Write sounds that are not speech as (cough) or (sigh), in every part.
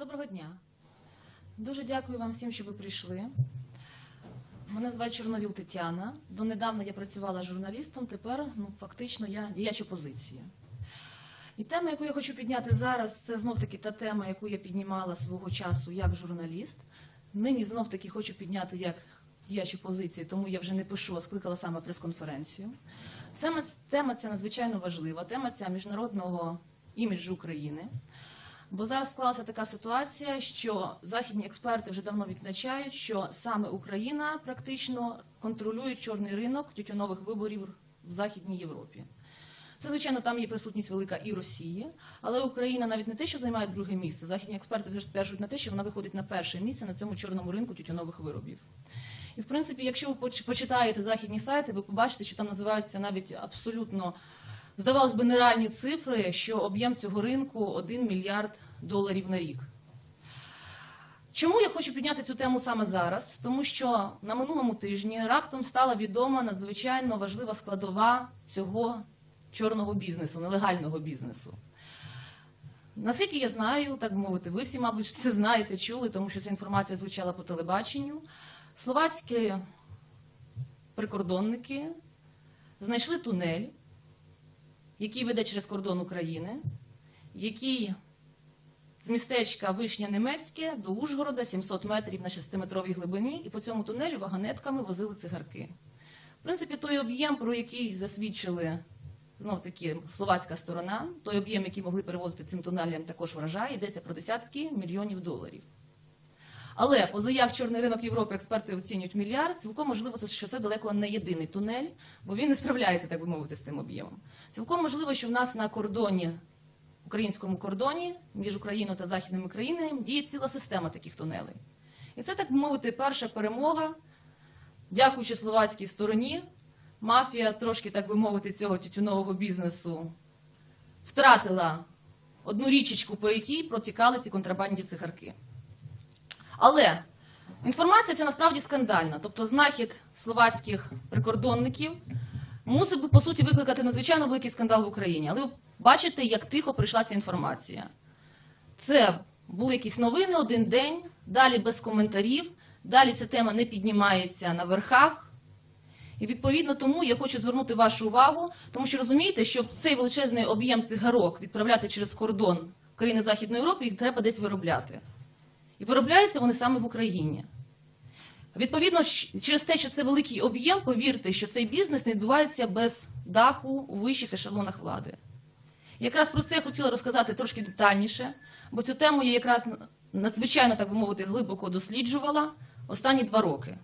Доброго дня. Дуже дякую вам всім, що ви прийшли. Мене звати Чорновіл Тетяна. Донедавна я працювала журналістом, тепер ну, фактично я діяч опозиції. І тема, яку я хочу підняти зараз, це знов-таки та тема, яку я піднімала свого часу як журналіст. Нині знов-таки хочу підняти як діяч опозиції, тому я вже не пишу, а скликала саме прес-конференцію. Тема, ця надзвичайно важлива, тема ця міжнародного іміджу України. Бо зараз склалася така ситуація, що західні експерти вже давно відзначають, що саме Україна практично контролює чорний ринок тютюнових виборів в Західній Європі. Це, звичайно, там є присутність велика і Росії, але Україна навіть не те, що займає друге місце. Західні експерти вже стверджують на те, що вона виходить на перше місце на цьому чорному ринку тютюнових виробів. І в принципі, якщо ви поч- почитаєте західні сайти, ви побачите, що там називаються навіть абсолютно здавалось би нереальні цифри, що об'єм цього ринку 1 мільярд доларів на рік. Чому я хочу підняти цю тему саме зараз? Тому що на минулому тижні раптом стала відома надзвичайно важлива складова цього чорного бізнесу, нелегального бізнесу. Наскільки я знаю, так мовити, ви всі, мабуть, це знаєте, чули, тому що ця інформація звучала по телебаченню. Словацькі прикордонники знайшли тунель, який веде через кордон України, який з містечка Вишня Немецьке до Ужгорода 700 метрів на 6-метровій глибині, і по цьому тунелю вагонетками возили цигарки. В принципі, той об'єм, про який засвідчили знов таки словацька сторона, той об'єм, який могли перевозити цим тунелем, також вражає, йдеться про десятки мільйонів доларів. Але поза як чорний ринок Європи експерти оцінюють мільярд, цілком можливо, що це далеко не єдиний тунель, бо він не справляється, так би мовити, з тим об'ємом. Цілком можливо, що в нас на кордоні, українському кордоні між Україною та західними країнами діє ціла система таких тунелей. І це, так би мовити, перша перемога, дякуючи словацькій стороні, мафія трошки, так би мовити, цього тютюнового бізнесу втратила одну річечку, по якій протікали ці контрабандні цигарки. Але інформація ця насправді скандальна. Тобто знахід словацьких прикордонників мусив би, по суті, викликати надзвичайно великий скандал в Україні. Але ви бачите, як тихо прийшла ця інформація. Це були якісь новини один день, далі без коментарів, далі ця тема не піднімається на верхах. І відповідно тому я хочу звернути вашу увагу, тому що розумієте, щоб цей величезний об'єм цигарок відправляти через кордон країни Західної Європи, їх треба десь виробляти. І виробляються вони саме в Україні. Відповідно, через те, що це великий об'єм, повірте, що цей бізнес не відбувається без даху у вищих ешелонах влади. Якраз про це я хотіла розказати трошки детальніше, бо цю тему я якраз надзвичайно, так би мовити, глибоко досліджувала останні два роки.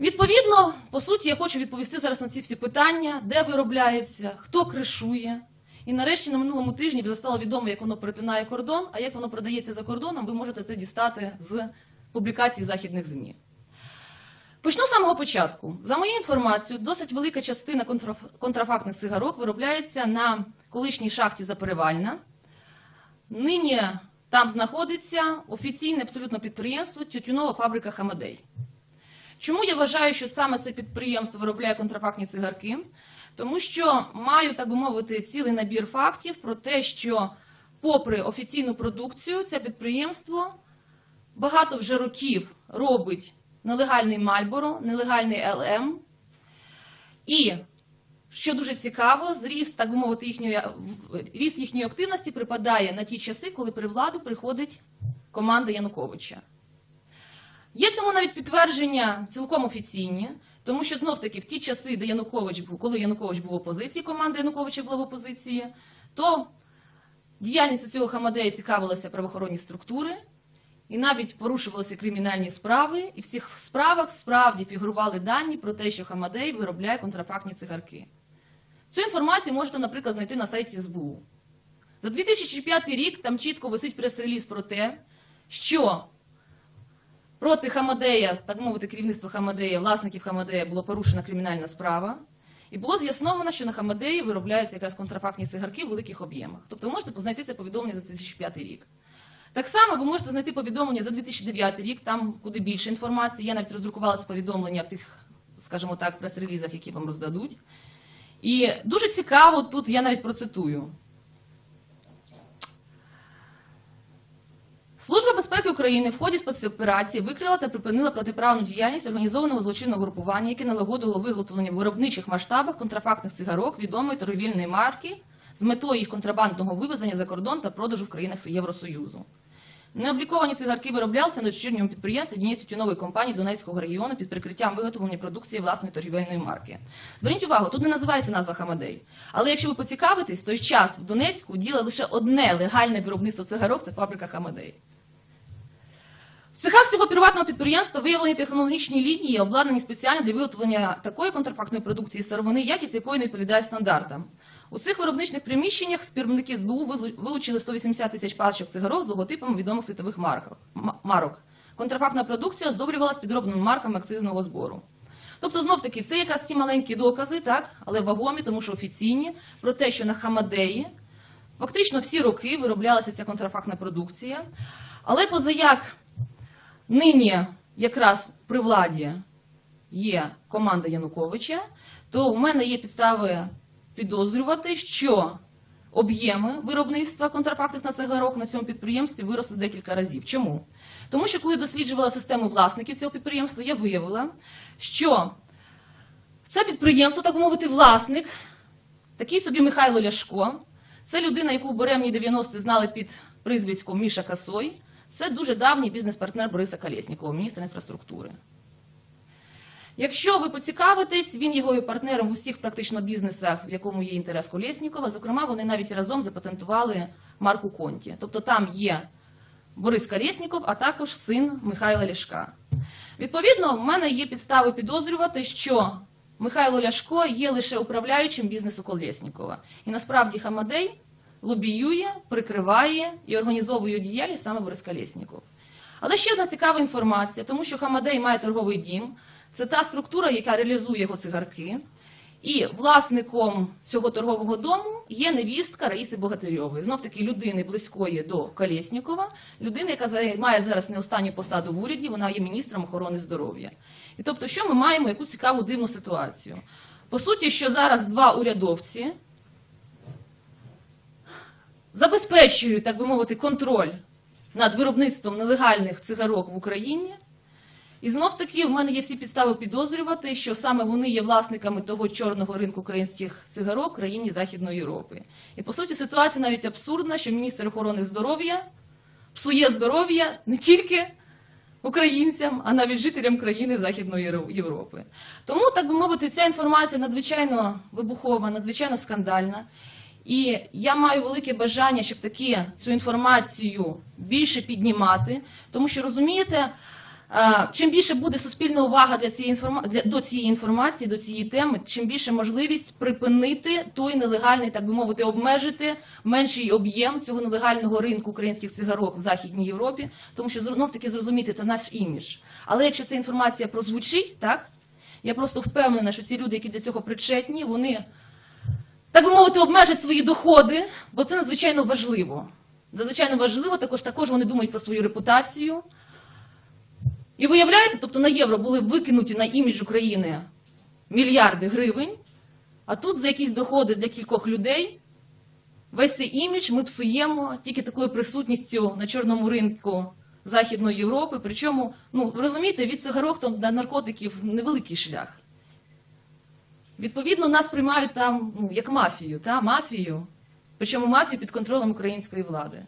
Відповідно, по суті, я хочу відповісти зараз на ці всі питання, де виробляється, хто кришує. І нарешті на минулому тижні стало відомо, як воно перетинає кордон, а як воно продається за кордоном, ви можете це дістати з публікацій західних ЗМІ. Почну з самого початку. За моєю інформацією, досить велика частина контраф- контрафактних цигарок виробляється на колишній шахті Заперевальна. Нині там знаходиться офіційне абсолютно підприємство Тютюнова фабрика Хамадей. Чому я вважаю, що саме це підприємство виробляє контрафактні цигарки? Тому що маю, так би мовити, цілий набір фактів про те, що, попри офіційну продукцію, це підприємство багато вже років робить нелегальний Мальборо, нелегальний ЛМ. І, що дуже цікаво, зріст, так би мовити, їхньої, ріст їхньої активності припадає на ті часи, коли при владу приходить команда Януковича. Є цьому навіть підтвердження цілком офіційні, тому що знов таки в ті часи, де Янукович був, коли Янукович був в опозиції, команда Януковича була в опозиції, то діяльністю цього Хамадея цікавилися правоохоронні структури, і навіть порушувалися кримінальні справи, і в цих справах справді фігурували дані про те, що Хамадей виробляє контрафактні цигарки. Цю інформацію можете, наприклад, знайти на сайті СБУ. За 2005 рік там чітко висить прес-реліз про те, що Проти Хамадея, так мовити, керівництво Хамадея, власників Хамадея було порушена кримінальна справа. І було з'ясовано, що на Хамадеї виробляються якраз контрафактні цигарки в великих об'ємах. Тобто ви можете знайти це повідомлення за 2005 рік. Так само ви можете знайти повідомлення за 2009 рік, там куди більше інформації. Я навіть роздрукувала це повідомлення в тих, скажімо так, прес-релізах, які вам роздадуть. І дуже цікаво, тут я навіть процитую. України в ході спецоперації викрила та припинила протиправну діяльність організованого злочинного групування, яке налагодило виготовлення в виробничих масштабах контрафактних цигарок відомої торговільної марки з метою їх контрабандного вивезення за кордон та продажу в країнах Євросоюзу. Необліковані цигарки вироблялися на дочірньому підприємстві однієї тютюнової компанії Донецького регіону під прикриттям виготовлення продукції власної торгівельної марки. Зверніть увагу, тут не називається назва Хамадей. Але якщо ви поцікавитесь, той час в Донецьку діє лише одне легальне виробництво цигарок це фабрика Хамадей. В цехах цього приватного підприємства виявлені технологічні лінії, обладнані спеціально для виготовлення такої контрафактної продукції сировини, якість якої не відповідає стандартам. У цих виробничних приміщеннях співробітники СБУ вилучили 180 тисяч пачок цигарок з логотипами відомих світових марок. Контрафактна продукція оздоблювалась підробними марками акцизного збору. Тобто, знов таки, це якраз ті маленькі докази, так, але вагомі, тому що офіційні, про те, що на Хамадеї фактично всі роки вироблялася ця контрафактна продукція. Але позаяк нині якраз при владі є команда Януковича, то в мене є підстави підозрювати, що об'єми виробництва контрафактних на цигарок на цьому підприємстві виросли в декілька разів. Чому? Тому що коли досліджувала систему власників цього підприємства, я виявила, що це підприємство, так мовити, власник, такий собі Михайло Ляшко, це людина, яку в Боремні 90-ті знали під прізвиськом Міша Касой. Це дуже давній бізнес-партнер Бориса Колєснікова, міністра інфраструктури. Якщо ви поцікавитесь, він є його партнером в усіх практично бізнесах, в якому є інтерес Колєснікова. Зокрема, вони навіть разом запатентували марку Конті. Тобто там є Борис Колєсніков, а також син Михайла Ляшка. Відповідно, в мене є підстави підозрювати, що Михайло Ляшко є лише управляючим бізнесу Колєснікова. І насправді Хамадей лобіює, прикриває і організовує діяльність саме Борис Колєсніков. Але ще одна цікава інформація, тому що Хамадей має торговий дім. Це та структура, яка реалізує його цигарки. І власником цього торгового дому є невістка Раїси Богатирьової. Знов таки людини близької до Колєснікова, людини, яка займає зараз не останню посаду в уряді, вона є міністром охорони здоров'я. І тобто, що ми маємо яку цікаву дивну ситуацію? По суті, що зараз два урядовці забезпечують, так би мовити, контроль над виробництвом нелегальних цигарок в Україні. І знов таки в мене є всі підстави підозрювати, що саме вони є власниками того чорного ринку українських цигарок в країні Західної Європи. І по суті ситуація навіть абсурдна, що міністр охорони здоров'я псує здоров'я не тільки українцям, а навіть жителям країни Західної Європи. Тому, так би мовити, ця інформація надзвичайно вибухова, надзвичайно скандальна. І я маю велике бажання, щоб таки цю інформацію більше піднімати, тому що розумієте, е, чим більше буде суспільна увага для цієї інформа... до цієї інформації, до цієї теми, чим більше можливість припинити той нелегальний, так би мовити, обмежити менший об'єм цього нелегального ринку українських цигарок в Західній Європі, тому що знов таки зрозуміти це наш імідж. Але якщо ця інформація прозвучить, так я просто впевнена, що ці люди, які до цього причетні, вони так би мовити, обмежать свої доходи, бо це надзвичайно важливо. Надзвичайно важливо, також, також вони думають про свою репутацію. І виявляєте, тобто на євро були викинуті на імідж України мільярди гривень, а тут за якісь доходи для кількох людей весь цей імідж ми псуємо тільки такою присутністю на чорному ринку Західної Європи. Причому, ну розумієте, від цигарок там, до наркотиків невеликий шлях. Відповідно, нас приймають там ну, як мафію, та мафію, причому мафію під контролем української влади.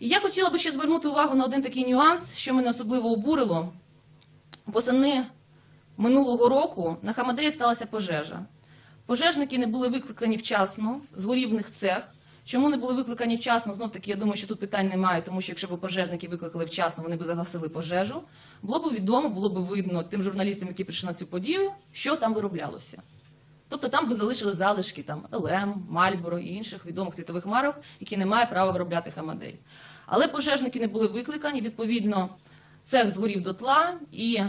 І я хотіла би ще звернути увагу на один такий нюанс, що мене особливо обурило. Восени минулого року на Хамадеї сталася пожежа. Пожежники не були викликані вчасно, згорів в цех. Чому не були викликані вчасно? Знов таки, я думаю, що тут питань немає, тому що якщо б пожежники викликали вчасно, вони б загасили пожежу. Було б відомо, було б видно тим журналістам, які прийшли на цю подію, що там вироблялося. Тобто там би залишили залишки там ЛМ, Мальборо і інших відомих світових марок, які не мають права виробляти Хамадей. Але пожежники не були викликані, відповідно, цех згорів дотла і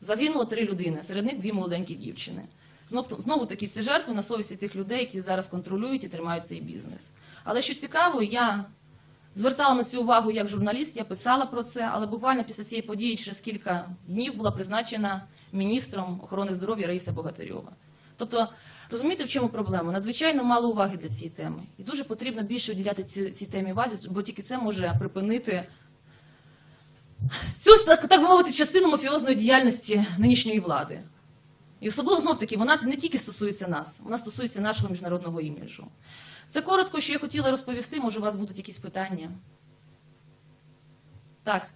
загинуло три людини, серед них дві молоденькі дівчини. Знов, знову таки ці жертви на совісті тих людей, які зараз контролюють і тримають цей бізнес. Але що цікаво, я звертала на цю увагу як журналіст, я писала про це, але буквально після цієї події через кілька днів була призначена міністром охорони здоров'я Раїса Богатирьова. Тобто, розумієте, в чому проблема? Надзвичайно мало уваги для цієї теми. І дуже потрібно більше уділяти цій, цій темі увазі, бо тільки це може припинити цю так, так би мовити частину мафіозної діяльності нинішньої влади. І особливо знов таки, вона не тільки стосується нас, вона стосується нашого міжнародного іміджу. Це коротко, що я хотіла розповісти. Може, у вас будуть якісь питання? Так.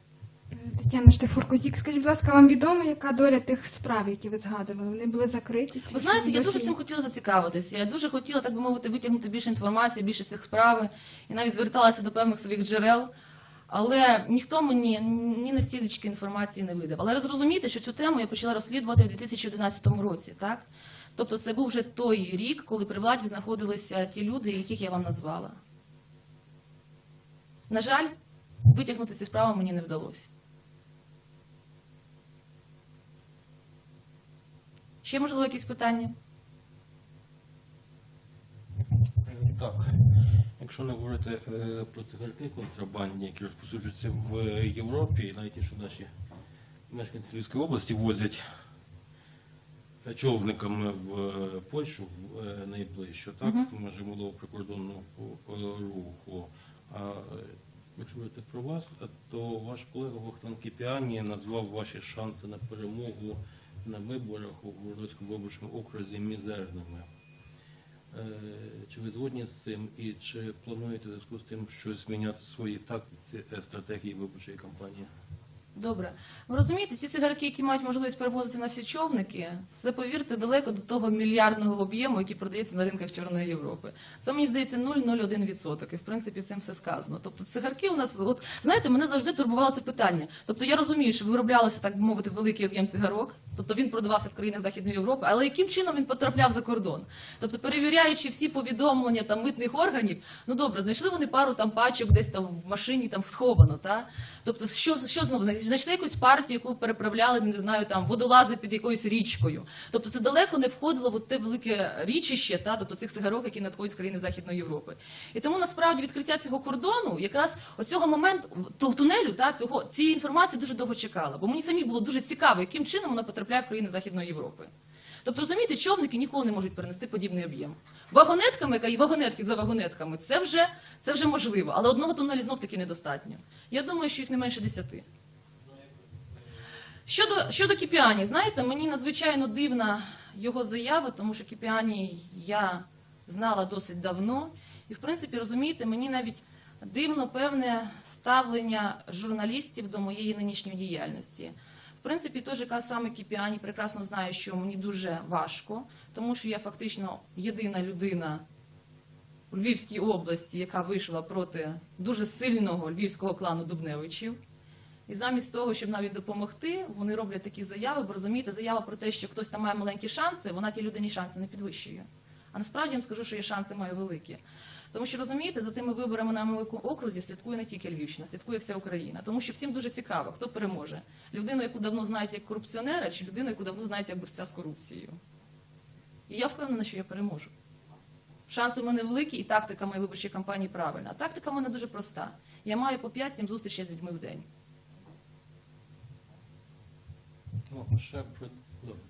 Тетяна Штефур-Козік, скажіть, будь ласка, вам відомо, яка доля тих справ, які ви згадували? Вони були закриті? Ви знаєте, я дуже цим хотіла зацікавитися. Я дуже хотіла, так би мовити, витягнути більше інформації, більше цих справ, і навіть зверталася до певних своїх джерел. Але ніхто мені ні на стілечки інформації не видав. Але зрозумійте, що цю тему я почала розслідувати в 2011 році, так? Тобто це був вже той рік, коли при владі знаходилися ті люди, яких я вам назвала. На жаль, витягнути ці справи мені не вдалося. Ще можливо якісь питання? Так, якщо не говорити е, про цигарки контрабандні, які розповсюджуються в Європі, навіть що наші мешканці Львівської області возять човниками в е, Польщу в е, найближчу, так, Мгм. може було прикордонного е, руху. А е, якщо говорити про вас, е, то ваш колега Богдан Кіпіані назвав ваші шанси на перемогу на виборах у Городському виборчому окрузі мізерними. Е, Чи ви згодні з цим і чи плануєте в зв'язку з тим щось міняти в своїй тактиці е, стратегії виборчої кампанії? Добре. Ви розумієте, ці цигарки, які мають можливість перевозити на всі човники, це, повірте, далеко до того мільярдного об'єму, який продається на ринках Чорної Європи. Це, мені здається, 0,01%. І, в принципі, цим все сказано. Тобто цигарки у нас, от, знаєте, мене завжди турбувало це питання. Тобто я розумію, що вироблялося, так би мовити, великий об'єм цигарок, тобто він продавався в країнах Західної Європи, але яким чином він потрапляв за кордон? Тобто, перевіряючи всі повідомлення там митних органів, ну добре, знайшли вони пару там пачок десь там в машині там сховано, та? Тобто, що, що знову знайшли якусь партію, яку переправляли, не знаю, там водолази під якоюсь річкою. Тобто це далеко не входило в те велике річище, та тобто цих цигарок, які надходять з країни Західної Європи. І тому насправді відкриття цього кордону, якраз оцього моменту тунелю, та цього цієї інформації дуже довго чекала. Бо мені самі було дуже цікаво, яким чином вона потрапляє в країни Західної Європи. Тобто, розумієте, човники ніколи не можуть перенести подібний об'єм. Вагонетками, і вагонетки за вагонетками, це вже, це вже можливо, але одного тунелі знов таки недостатньо. Я думаю, що їх не менше десяти. Щодо, щодо Кіпіані, знаєте, мені надзвичайно дивна його заява, тому що Кіпіані я знала досить давно. І, в принципі, розумієте, мені навіть дивно певне ставлення журналістів до моєї нинішньої діяльності. В принципі, той же саме Кіпіані прекрасно знає, що мені дуже важко, тому що я фактично єдина людина у Львівській області, яка вийшла проти дуже сильного львівського клану Дубневичів. І замість того, щоб навіть допомогти, вони роблять такі заяви, бо розумієте, заява про те, що хтось там має маленькі шанси, вона тій людині шанси не підвищує. А насправді я вам скажу, що я шанси маю великі. Тому що розумієте, за тими виборами на моєму окрузі слідкує не тільки Львівщина, слідкує вся Україна. Тому що всім дуже цікаво, хто переможе. Людину, яку давно знають як корупціонера, чи людину, яку давно знають як борця з корупцією. І я впевнена, що я переможу. Шанси в мене великі, і тактика моєї виборчої кампанії правильна. А тактика в мене дуже проста. Я маю по 5-7 зустрічей з людьми в день. Ну, ще про добре.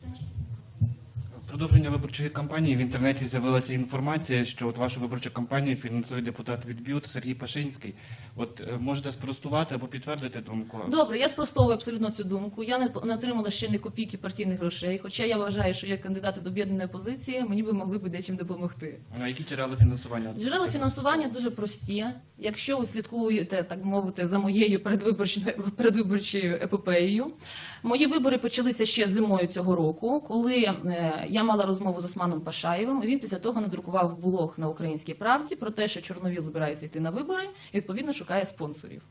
Продовження виборчої кампанії в інтернеті з'явилася інформація, що от вашу виборчу кампанію фінансує депутат від БЮТ Сергій Пашинський. От е, можете спростувати або підтвердити думку? Добре, я спростовую абсолютно цю думку. Я не, не отримала ще ні копійки партійних грошей. Хоча я вважаю, що як кандидати до об'єднаної опозиції, мені би могли б дечим допомогти. А які джерела фінансування? Джерела фінансування дуже прості. Якщо ви слідкуєте, так мовити, за моєю передвиборчою передвиборчою епопеєю, мої вибори почалися ще зимою цього року, коли е, я мала розмову з Османом Пашаєвим. і Він після того надрукував блог на українській правді про те, що Чорновіл збирається йти на вибори і відповідно шукає спонсорів.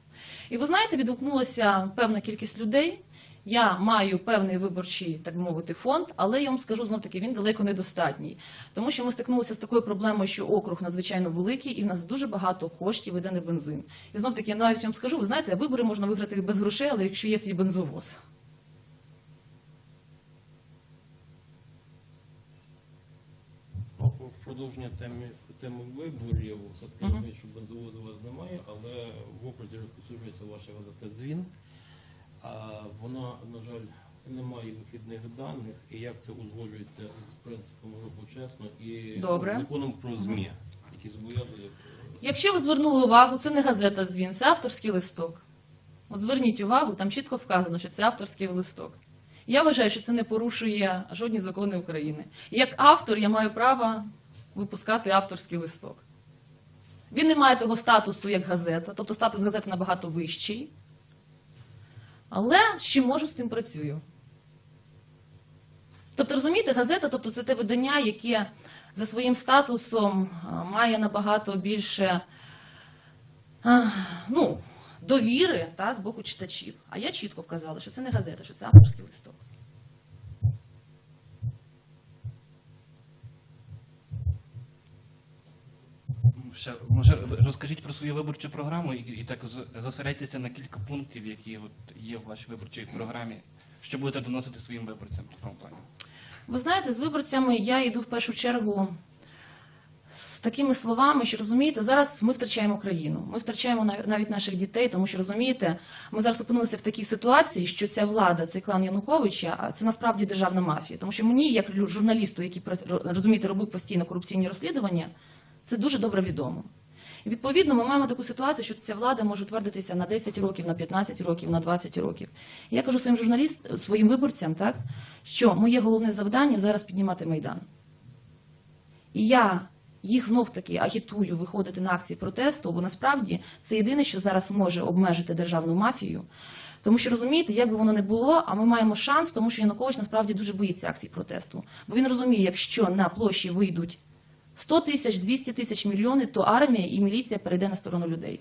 І ви знаєте, відгукнулася певна кількість людей. Я маю певний виборчий, так би мовити, фонд, але я вам скажу знов таки, він далеко недостатній. Тому що ми стикнулися з такою проблемою, що округ надзвичайно великий, і в нас дуже багато коштів йде на бензин. І знов таки, я навіть вам скажу, ви знаєте, вибори можна виграти без грошей, але якщо є свій бензовоз. Ну, в продовження теми, теми виборів, все-таки розумію, що бензовозу у вас немає, але в окрузі розповсюджується ваша газета дзвін. А вона, на жаль, не має вихідних даних, і як це узгоджується з принципом руху чесно і Добре. законом про ЗМІ, які зобов'язують. е, Якщо ви звернули увагу, це не газета дзвін, це авторський листок. От зверніть увагу, там чітко вказано, що це авторський листок. Я вважаю, що це не порушує жодні закони України. Як автор я маю право випускати авторський листок. Він не має того статусу, як газета, тобто статус газети набагато вищий. Але чим можу, з тим працюю. Тобто, розумієте, газета, тобто це те видання, яке за своїм статусом має набагато більше ну, довіри та, з боку читачів. А я чітко вказала, що це не газета, що це авторський листок. Ще, може, розкажіть про свою виборчу програму і, і так зосередьтеся на кілька пунктів, які от є в вашій виборчій програмі, що будете доносити своїм виборцям в такому. Ви знаєте, з виборцями я йду в першу чергу з такими словами, що розумієте, зараз ми втрачаємо країну, ми втрачаємо нав- навіть наших дітей, тому що розумієте, ми зараз опинилися в такій ситуації, що ця влада, цей клан Януковича, це насправді державна мафія. Тому що мені, як журналісту, який розумієте, робив постійно корупційні розслідування, це дуже добре відомо. І відповідно, ми маємо таку ситуацію, що ця влада може твердитися на 10 років, на 15 років, на 20 років. І я кажу своїм журналістам, своїм виборцям, так, що моє головне завдання зараз піднімати майдан. І я їх знов таки агітую виходити на акції протесту, бо насправді це єдине, що зараз може обмежити державну мафію. Тому що розумієте, як би воно не було, а ми маємо шанс, тому що Янукович насправді дуже боїться акцій протесту. Бо він розуміє, якщо на площі вийдуть 100 тисяч, 200 тисяч мільйони, то армія і міліція перейде на сторону людей.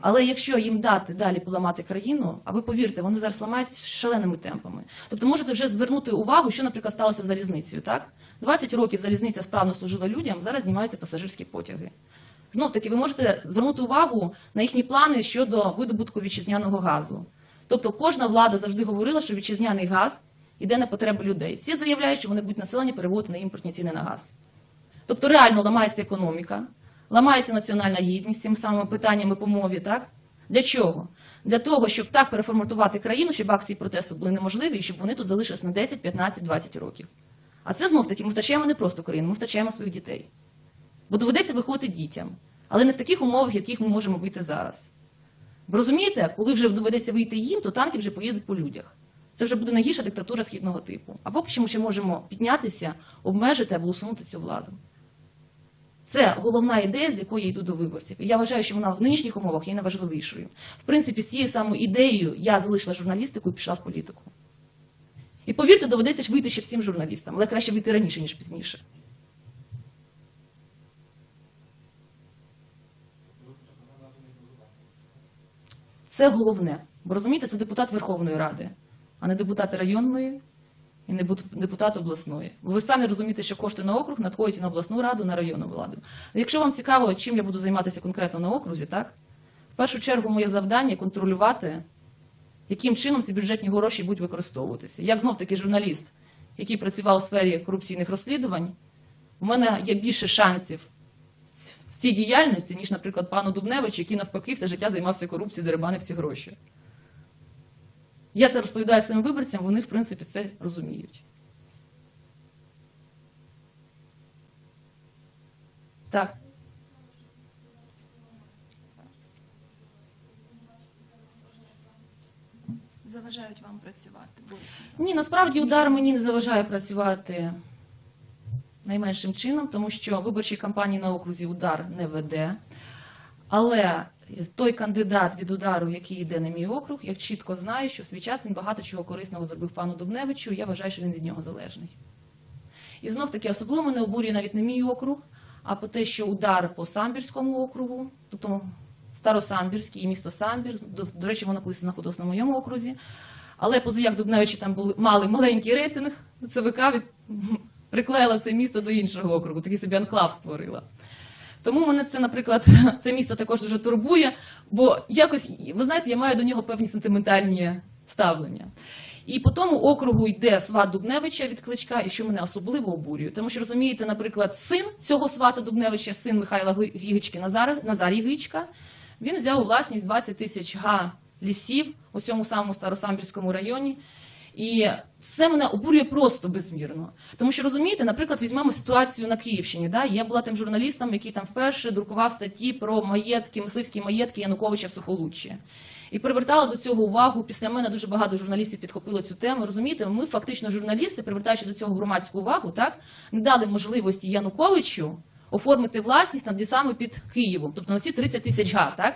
Але якщо їм дати далі поламати країну, а ви повірте, вони зараз ламають шаленими темпами. Тобто можете вже звернути увагу, що, наприклад, сталося з залізницею. Так? 20 років залізниця справно служила людям, зараз знімаються пасажирські потяги. Знов таки, ви можете звернути увагу на їхні плани щодо видобутку вітчизняного газу. Тобто кожна влада завжди говорила, що вітчизняний газ йде на потреби людей. Ці заявляють, що вони будуть населення переводити на імпортні ціни на газ. Тобто реально ламається економіка, ламається національна гідність цими самими питаннями по мові, так? Для чого? Для того, щоб так переформатувати країну, щоб акції протесту були неможливі, і щоб вони тут залишились на 10, 15, 20 років. А це знов таки ми втрачаємо не просто країну, ми втрачаємо своїх дітей. Бо доведеться виходити дітям, але не в таких умовах, яких ми можемо вийти зараз. Бо розумієте, коли вже доведеться вийти їм, то танки вже поїдуть по людях. Це вже буде найгірша диктатура східного типу. А поки що ми ще можемо піднятися, обмежити або усунути цю владу. Це головна ідея, з якої я йду до виборців. І я вважаю, що вона в нинішніх умовах є найважливішою. В принципі, з цією самою ідеєю я залишила журналістику і пішла в політику. І повірте, доведеться ж вийти ще всім журналістам, але краще вийти раніше, ніж пізніше. Це головне. Бо розумієте, це депутат Верховної Ради, а не депутат районної і не депутат обласної. Бо ви самі розумієте, що кошти на округ надходять на обласну раду, на районну владу. Якщо вам цікаво, чим я буду займатися конкретно на окрузі, так? В першу чергу моє завдання контролювати, яким чином ці бюджетні гроші будуть використовуватися. Як знов таки журналіст, який працював у сфері корупційних розслідувань, у мене є більше шансів в цій діяльності, ніж, наприклад, пану Дубневичу, який навпаки все життя займався корупцією, дерибанив всі гроші. Я це розповідаю своїм виборцям, вони, в принципі, це розуміють. Так. Заважають вам працювати. Ні, насправді удар мені не заважає працювати найменшим чином, тому що виборчі кампанії на окрузі удар не веде. Але той кандидат від удару, який йде на мій округ, я чітко знаю, що в свій час він багато чого корисного зробив пану Дубневичу, і я вважаю, що він від нього залежний. І знов таки особливо мене обурює навіть не мій округ, а по те, що удар по Самбірському округу, тобто Старосамбірський і місто Самбір, до, до речі, воно колись знаходилось на моєму окрузі. Але позаяк Дубневичі там були, мали маленький рейтинг, ЦВК від, приклеїла це місто до іншого округу, такий собі анклав створила. Тому мене це, наприклад, (laughs) це місто також дуже турбує, бо якось, ви знаєте, я маю до нього певні сентиментальні ставлення. І по тому округу йде сват Дубневича від кличка, і що мене особливо обурює. Тому що розумієте, наприклад, син цього свата Дубневича, син Михайла Гігички Назар, Назарій Гичка, він взяв у власність 20 тисяч га лісів у цьому самому Старосамбірському районі. І це мене обурює просто безмірно. Тому що розумієте, наприклад, візьмемо ситуацію на Київщині. Да? Я була тим журналістом, який там вперше друкував статті про маєтки, мисливські маєтки Януковича в Сухолуччі. І привертала до цього увагу. Після мене дуже багато журналістів підхопило цю тему. Розумієте, ми фактично журналісти, привертаючи до цього громадську увагу, так не дали можливості Януковичу оформити власність над лісами під Києвом, тобто на ці 30 тисяч га, так?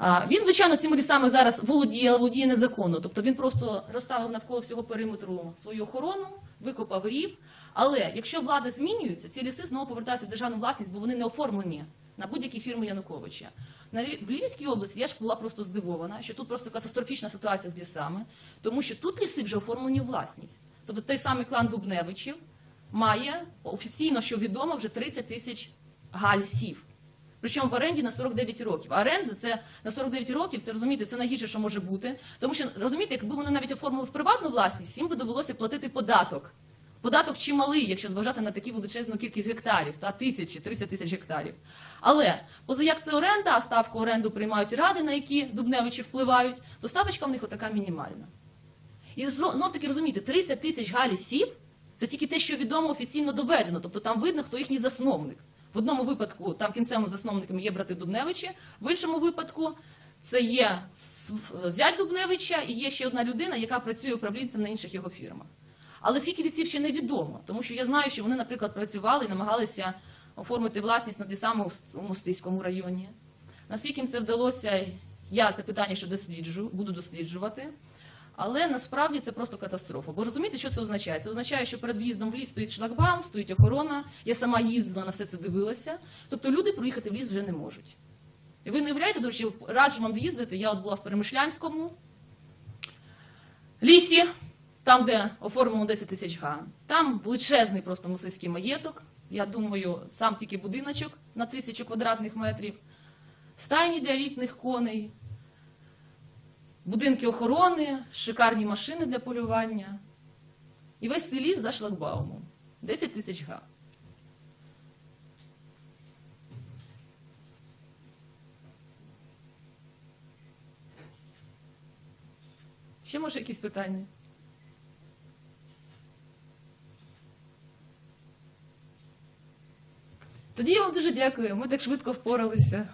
Він, звичайно, цими лісами зараз володіє, але володіє незаконно. Тобто він просто розставив навколо всього периметру свою охорону, викопав рів. Але якщо влада змінюється, ці ліси знову повертаються в державну власність, бо вони не оформлені на будь-які фірми Януковича. В Львівській області я ж була просто здивована, що тут просто катастрофічна ситуація з лісами, тому що тут ліси вже оформлені у власність. Тобто той самий клан Дубневичів має офіційно, що відомо, вже 30 тисяч га лісів. Причому в оренді на 49 років. А оренда це на 49 років, це розумієте, це найгірше, що може бути. Тому що розумієте, якби вони навіть оформили в приватну власність, їм би довелося платити податок. Податок чималий, якщо зважати на таку величезну кількість гектарів, та тисячі, 30 тисяч гектарів. Але поза як це оренда, а ставку оренду приймають ради, на які дубневичі впливають, то ставочка в них отака мінімальна. І знов таки розумієте, 30 тисяч галісів це тільки те, що відомо офіційно доведено. Тобто там видно, хто їхній засновник. В одному випадку там кінцевими засновниками є брати Дубневичі, в іншому випадку це є зять Дубневича і є ще одна людина, яка працює управлінцем на інших його фірмах. Але скільки лісів ще невідомо, тому що я знаю, що вони, наприклад, працювали і намагалися оформити власність над лісами у С- у Мостиському районі. Наскільки їм це вдалося, я це питання ще досліджу, буду досліджувати. Але насправді це просто катастрофа. Бо розумієте, що це означає? Це означає, що перед в'їздом в ліс стоїть шлагбаум, стоїть охорона. Я сама їздила на все це дивилася. Тобто люди проїхати в ліс вже не можуть. І ви не уявляєте, до речі, раджу вам з'їздити. Я от була в Перемишлянському лісі, там, де оформлено 10 тисяч га. Там величезний просто мисливський маєток. Я думаю, сам тільки будиночок на тисячу квадратних метрів, стайні для літніх коней, будинки охорони, шикарні машини для полювання. І весь цей ліс за шлагбаумом. 10 тисяч га. Ще може якісь питання? Тоді я вам дуже дякую. Ми так швидко впоралися.